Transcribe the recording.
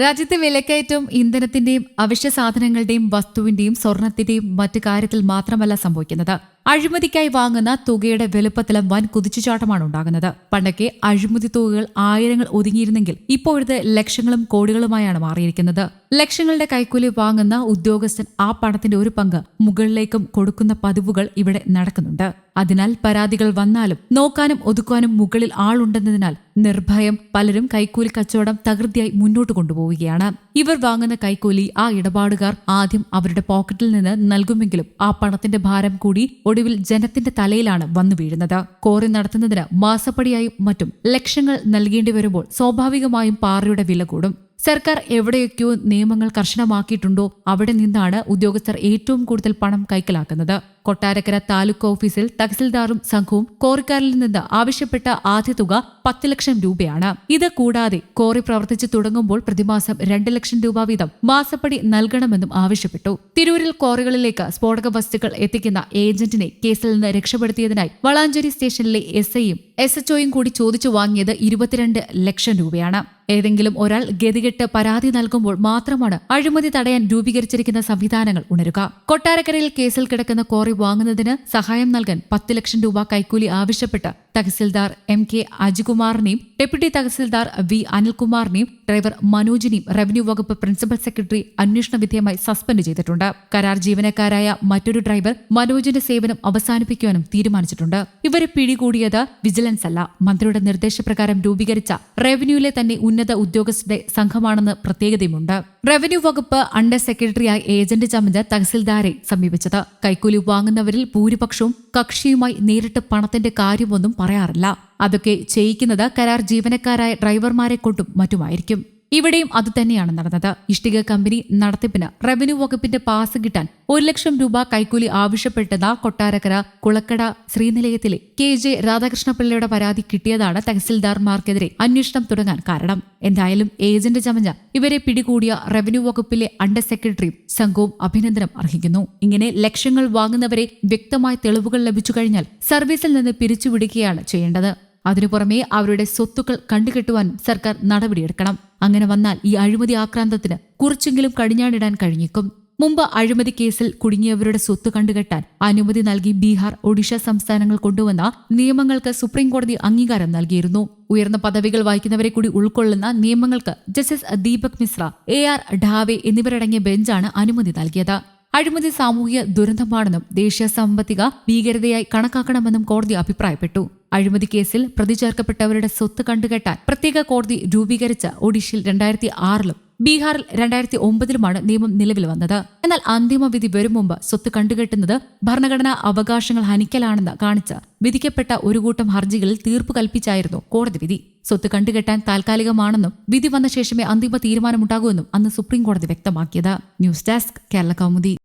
രാജ്യത്തെ വിലക്കയറ്റം ഇന്ധനത്തിന്റെയും അവശ്യ സാധനങ്ങളുടെയും വസ്തുവിന്റെയും സ്വർണത്തിന്റെയും മറ്റു കാര്യത്തിൽ മാത്രമല്ല സംഭവിക്കുന്നത്. അഴിമതിക്കായി വാങ്ങുന്ന തുകയുടെ വലുപ്പത്തിലും വൻ കുതിച്ചുചാട്ടമാണ് ഉണ്ടാകുന്നത്. പണ്ടൊക്കെ അഴിമതി തുകകൾ ആയിരങ്ങൾ ഒതുങ്ങിയിരുന്നെങ്കിൽ ഇപ്പോഴത്തെ ലക്ഷങ്ങളും കോടികളുമായാണ് മാറിയിരിക്കുന്നത്. ലക്ഷങ്ങളുടെ കൈക്കൂലി വാങ്ങുന്ന ഉദ്യോഗസ്ഥൻ ആ പണത്തിന്റെ ഒരു പങ്ക് മുകളിലേക്കും കൊടുക്കുന്ന പതിവുകൾ ഇവിടെ നടക്കുന്നുണ്ട്. അതിനാൽ പരാതികൾ വന്നാലും നോക്കാനും ഒതുക്കാനും മുകളിൽ ആളുണ്ടെന്നതിനാൽ നിർഭയം പലരും കൈക്കൂലി കച്ചവടം തകൃതിയായി മുന്നോട്ട് കൊണ്ടുപോവുകയാണ്. ഇവർ വാങ്ങുന്ന കൈക്കൂലി ആ ഇടപാടുകാർ ആദ്യം അവരുടെ പോക്കറ്റിൽ നിന്ന് നൽകുമെങ്കിലും ആ പണത്തിന്റെ ഭാരം കൂടി ഒടുവിൽ ജനത്തിന്റെ തലയിലാണ് വന്നു വീഴുന്നത്. കോറി നടത്തുന്നതിന് മാസപ്പടിയായും മറ്റും ലക്ഷങ്ങൾ നൽകേണ്ടി വരുമ്പോൾ സ്വാഭാവികമായും പാറയുടെ വില കൂടും. സർക്കാർ എവിടെയൊക്കെയോ നിയമങ്ങൾ കർശനമാക്കിയിട്ടുണ്ടോ? അവിടെ നിന്നാണ് ഉദ്യോഗസ്ഥർ ഏറ്റവും കൂടുതൽ പണം കൈക്കലാക്കുന്നത്. കൊട്ടാരക്കര താലൂക്ക് ഓഫീസിൽ തഹസിൽദാറും സംഘവും കോറിക്കാരിൽ നിന്ന് ആവശ്യപ്പെട്ട ആദ്യ തുക പത്ത് ലക്ഷം രൂപയാണ്. ഇത് കൂടാതെ കോറി പ്രവർത്തിച്ചു തുടങ്ങുമ്പോൾ പ്രതിമാസം രണ്ട് ലക്ഷം രൂപ വീതം മാസപ്പടി നൽകണമെന്നും ആവശ്യപ്പെട്ടു. തിരൂരിൽ കോറികളിലേക്ക് സ്ഫോടക വസ്തുക്കൾ എത്തിക്കുന്ന ഏജന്റിനെ കേസിൽ നിന്ന് രക്ഷപ്പെടുത്തിയതിനായി വളാഞ്ചേരി സ്റ്റേഷനിലെ എസ് ഐയും എസ് എച്ച്ഒയും കൂടി ചോദിച്ചു വാങ്ങിയത് ഇരുപത്തിരണ്ട് ലക്ഷം രൂപയാണ്. ഏതെങ്കിലും ഒരാൾ ഗതികെട്ട് പരാതി നൽകുമ്പോൾ മാത്രമാണ് അഴിമതി തടയാൻ രൂപീകരിച്ചിരിക്കുന്ന സംവിധാനങ്ങൾ ഉണരുക. കൊട്ടാരക്കരയിൽ കേസിൽ കിടക്കുന്ന കോറി വാങ്ങുന്നതിന് സഹായം നൽകാൻ പത്ത് ലക്ഷം രൂപ കൈക്കൂലി ആവശ്യപ്പെട്ട് തഹസിൽദാർ എം കെ അജികുമാറിനെയും ഡെപ്യൂട്ടി തഹസിൽദാർ വി അനിൽകുമാറിനെയും ഡ്രൈവർ മനോജിനെയും റവന്യൂ വകുപ്പ് പ്രിൻസിപ്പൽ സെക്രട്ടറി അന്വേഷണ വിധേയമായി സസ്പെൻഡ് ചെയ്തിട്ടുണ്ട്. കരാർ ജീവനക്കാരായ മറ്റൊരു ഡ്രൈവർ മനോജിന്റെ സേവനം അവസാനിപ്പിക്കുവാനും തീരുമാനിച്ചിട്ടുണ്ട്. ഇവരെ പിടികൂടിയത് വിജിലൻസ് അല്ല. മന്ത്രിയുടെ നിർദ്ദേശപ്രകാരം രൂപീകരിച്ച റവന്യൂവിലെ തന്നെ ഉന്നത ഉദ്യോഗസ്ഥരുടെ സംഘമാണെന്ന് പ്രത്യേകതയുമുണ്ട്. റവന്യൂ വകുപ്പ് അണ്ടർ സെക്രട്ടറിയായി ഏജന്റ് ചമഞ്ച് തഹസിൽദാരെ സമീപിച്ചത്. കൈക്കൂലി വാങ്ങുന്നവരിൽ ഭൂരിപക്ഷവും കക്ഷിയുമായി നേരിട്ട് പണത്തിന്റെ കാര്യമൊന്നും പറയാറില്ല. അതൊക്കെ ചെയ്യിക്കുന്നത് കരാർ ജീവനക്കാരായ ഡ്രൈവർമാരെ കൊണ്ടും മറ്റുമായിരിക്കും. ഇവിടെയും അതുതന്നെയാണ് നടന്നത്. ഇഷ്ടിക കമ്പനി നടത്തിപ്പിന് റവന്യൂ വകുപ്പിന്റെ പാസ് കിട്ടാൻ ഒരു ലക്ഷം രൂപ കൈക്കൂലി ആവശ്യപ്പെട്ടത് കൊട്ടാരക്കര കുളക്കട ശ്രീനിലയത്തിലെ കെ ജെ രാധാകൃഷ്ണപിള്ളയുടെ പരാതി കിട്ടിയതാണ് തഹസിൽദാർമാർക്കെതിരെ അന്വേഷണം തുടങ്ങാൻ കാരണം. എന്തായാലും ഏജന്റ് ചമഞ്ഞ ഇവരെ പിടികൂടിയ റവന്യൂ വകുപ്പിലെ അണ്ടർ സെക്രട്ടറിയും സംഘവും അഭിനന്ദനം അർഹിക്കുന്നു. ഇങ്ങനെ ലക്ഷങ്ങൾ വാങ്ങുന്നവരെ വ്യക്തമായ തെളിവുകൾ ലഭിച്ചു കഴിഞ്ഞാൽ സർവീസിൽ നിന്ന് പിരിച്ചുവിടുകയാണ് ചെയ്യേണ്ടത്. അതിനു പുറമെ അവരുടെ സ്വത്തുക്കൾ കണ്ടുകെട്ടുവാനും സർക്കാർ നടപടിയെടുക്കണം. അങ്ങനെ വന്നാൽ ഈ അഴിമതി ആക്രാന്തത്തിന് കുറച്ചെങ്കിലും കടിഞ്ഞാണിടാൻ കഴിഞ്ഞേക്കും. മുമ്പ് അഴിമതി കേസിൽ കുടുങ്ങിയവരുടെ സ്വത്ത് കണ്ടുകെട്ടാൻ അനുമതി നൽകി ബീഹാർ ഒഡീഷ സംസ്ഥാനങ്ങൾ കൊണ്ടുവന്ന നിയമങ്ങൾക്ക് സുപ്രീംകോടതി അംഗീകാരം നൽകിയിരുന്നു. ഉയർന്ന പദവികൾ വഹിക്കുന്നവരെ കൂടി ഉൾക്കൊള്ളുന്ന നിയമങ്ങൾക്ക് justice Deepak Misra A R Dave എന്നിവരടങ്ങിയ ബെഞ്ചാണ് അനുമതി നൽകിയത്. അഴിമതി സാമൂഹിക ദുരന്തമാണെന്നും ദേശീയ സാമ്പത്തിക ഭീകരതയായി കണക്കാക്കണമെന്നും കോടതി അഭിപ്രായപ്പെട്ടു. അഴിമതി കേസിൽ പ്രതി ചേർക്കപ്പെട്ടവരുടെ സ്വത്ത് കണ്ടുകെട്ടാൻ പ്രത്യേക കോടതി രൂപീകരിച്ച ഒഡീഷയിൽ രണ്ടായിരത്തി ആറിലും ബീഹാറിൽ രണ്ടായിരത്തി ഒമ്പതിലുമാണ് നിയമം നിലവിൽ വന്നത്. എന്നാൽ അന്തിമ വിധി വരും മുമ്പ് സ്വത്ത് കണ്ടുകെട്ടുന്നത് ഭരണഘടനാ അവകാശങ്ങൾ ഹനിക്കലാണെന്ന് കാണിച്ച് വിധിക്കപ്പെട്ട ഒരു കൂട്ടം ഹർജികളിൽ തീർപ്പ് കൽപ്പിച്ചായിരുന്നു കോടതി വിധി. സ്വത്ത് കണ്ടുകെട്ടാൻ താൽക്കാലികമാണെന്നും വിധി വന്ന ശേഷമേ അന്തിമ തീരുമാനമുണ്ടാകൂവെന്നും അന്ന് സുപ്രീം കോടതി വ്യക്തമാക്കിയത്. News desk Kerala Kaumudi.